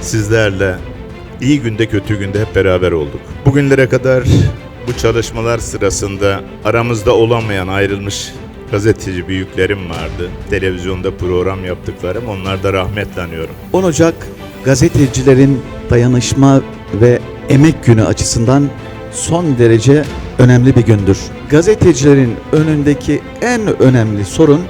Sizlerle iyi günde kötü günde hep beraber olduk. Bugünlere kadar bu çalışmalar sırasında aramızda olamayan ayrılmış gazeteci büyüklerim vardı. Televizyonda program yaptıklarım onlarda rahmetle anıyorum. 10 Ocak gazetecilerin dayanışma ve emek günü açısından son derece önemli bir gündür. Gazetecilerin önündeki en önemli sorun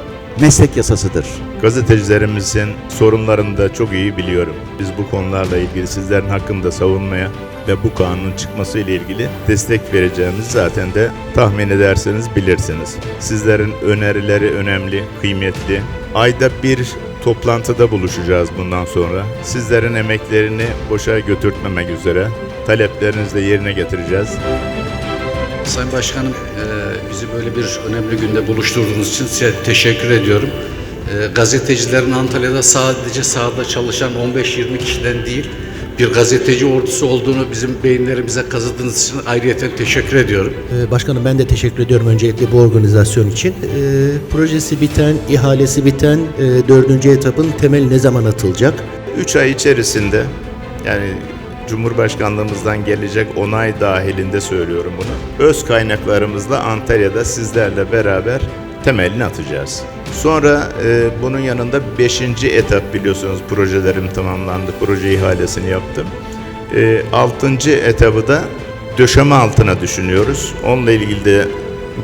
meslek yasasıdır. Gazetecilerimizin sorunlarını da çok iyi biliyorum. Biz bu konularla ilgili sizlerin hakkında savunmaya ve bu kanunun çıkması ile ilgili destek vereceğimizi zaten de tahmin ederseniz bilirsiniz. Sizlerin önerileri önemli, kıymetli. Ayda bir toplantıda buluşacağız bundan sonra. Sizlerin emeklerini boşa götürtmemek üzere taleplerinizi de yerine getireceğiz. Sayın Başkanım, e, bizi böyle bir önemli günde buluşturduğunuz için size teşekkür ediyorum. E, Gazetecilerin Antalya'da sadece sahada çalışan 15-20 kişiden değil, bir gazeteci ordusu olduğunu bizim beyinlerimize kazıdığınız için ayrıyeten teşekkür ediyorum. Ee, Başkanım ben de teşekkür ediyorum öncelikle bu organizasyon için. Ee, projesi biten, ihalesi biten e, dördüncü etapın temeli ne zaman atılacak? 3 ay içerisinde yani Cumhurbaşkanlığımızdan gelecek onay dahilinde söylüyorum bunu. Öz kaynaklarımızla Antalya'da sizlerle beraber temelini atacağız. Sonra e, bunun yanında 5. etap biliyorsunuz projelerim tamamlandı. Proje ihalesini yaptım. 6. etabı da döşeme altına düşünüyoruz. Onunla ilgili de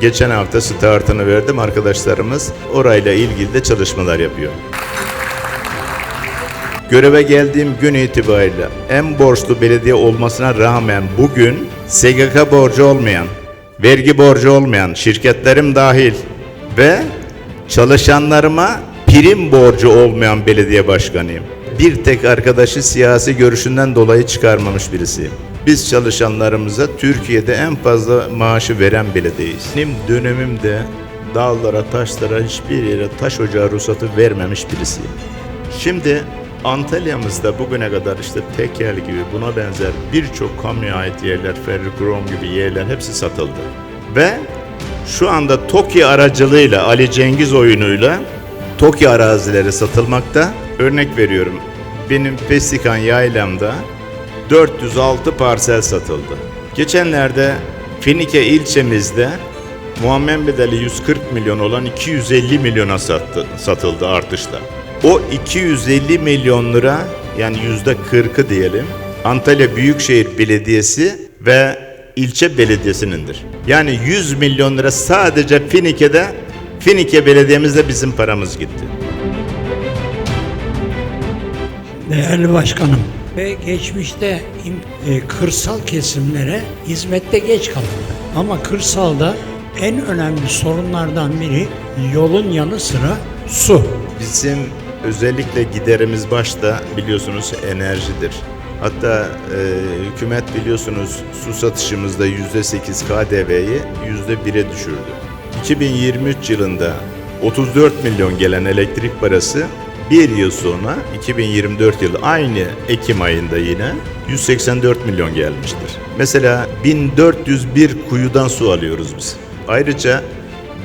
geçen hafta startını verdim. Arkadaşlarımız orayla ilgili de çalışmalar yapıyor. Göreve geldiğim gün itibariyle en borçlu belediye olmasına rağmen bugün SGK borcu olmayan, vergi borcu olmayan şirketlerim dahil ve çalışanlarıma prim borcu olmayan belediye başkanıyım. Bir tek arkadaşı siyasi görüşünden dolayı çıkarmamış birisiyim. Biz çalışanlarımıza Türkiye'de en fazla maaşı veren belediyeyiz. Benim dönemimde dağlara, taşlara, hiçbir yere taş ocağı ruhsatı vermemiş birisiyim. Şimdi Antalya'mızda bugüne kadar işte tekel gibi buna benzer birçok kamuya ait yerler, ferrokrom gibi yerler hepsi satıldı. Ve şu anda TOKİ aracılığıyla Ali Cengiz oyunuyla TOKİ arazileri satılmakta. Örnek veriyorum. Benim Festikan Yaylam'da 406 parsel satıldı. Geçenlerde Finike ilçemizde Muammer bedeli 140 milyon olan 250 milyona sattı, satıldı artışla. O 250 milyon lira yani yüzde 40'ı diyelim Antalya Büyükşehir Belediyesi ve ilçe belediyesinindir. Yani 100 milyon lira sadece Finike'de Finike Belediye'mizde bizim paramız gitti. Değerli başkanım ve geçmişte e, kırsal kesimlere hizmette geç kalındı. Ama kırsalda en önemli sorunlardan biri yolun yanı sıra su. Bizim özellikle giderimiz başta biliyorsunuz enerjidir. Hatta e, hükümet biliyorsunuz su satışımızda %8 KDV'yi %1'e düşürdü. 2023 yılında 34 milyon gelen elektrik parası bir yıl sonra 2024 yılı aynı Ekim ayında yine 184 milyon gelmiştir. Mesela 1401 kuyudan su alıyoruz biz. Ayrıca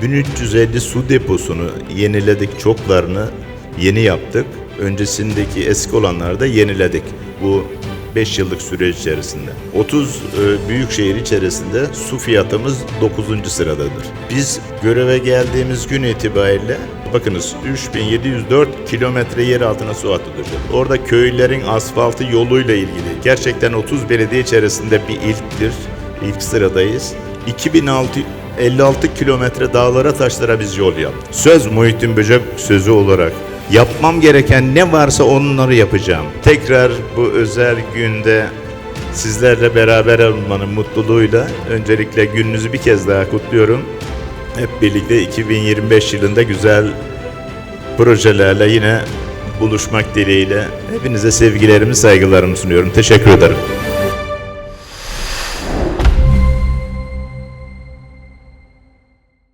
1350 su deposunu yeniledik çoklarını yeni yaptık. Öncesindeki eski olanları da yeniledik. Bu 5 yıllık süreç içerisinde. 30 e, büyük şehir içerisinde su fiyatımız 9. sıradadır. Biz göreve geldiğimiz gün itibariyle bakınız 3704 kilometre yer altına su hattı. Orada köylerin asfaltı yoluyla ilgili gerçekten 30 belediye içerisinde bir ilktir. İlk sıradayız. 2006 56 kilometre dağlara taşlara biz yol yaptık. Söz Muhittin Böcek sözü olarak yapmam gereken ne varsa onları yapacağım. Tekrar bu özel günde sizlerle beraber olmanın mutluluğuyla öncelikle gününüzü bir kez daha kutluyorum. Hep birlikte 2025 yılında güzel projelerle yine buluşmak dileğiyle hepinize sevgilerimi, saygılarımı sunuyorum. Teşekkür ederim.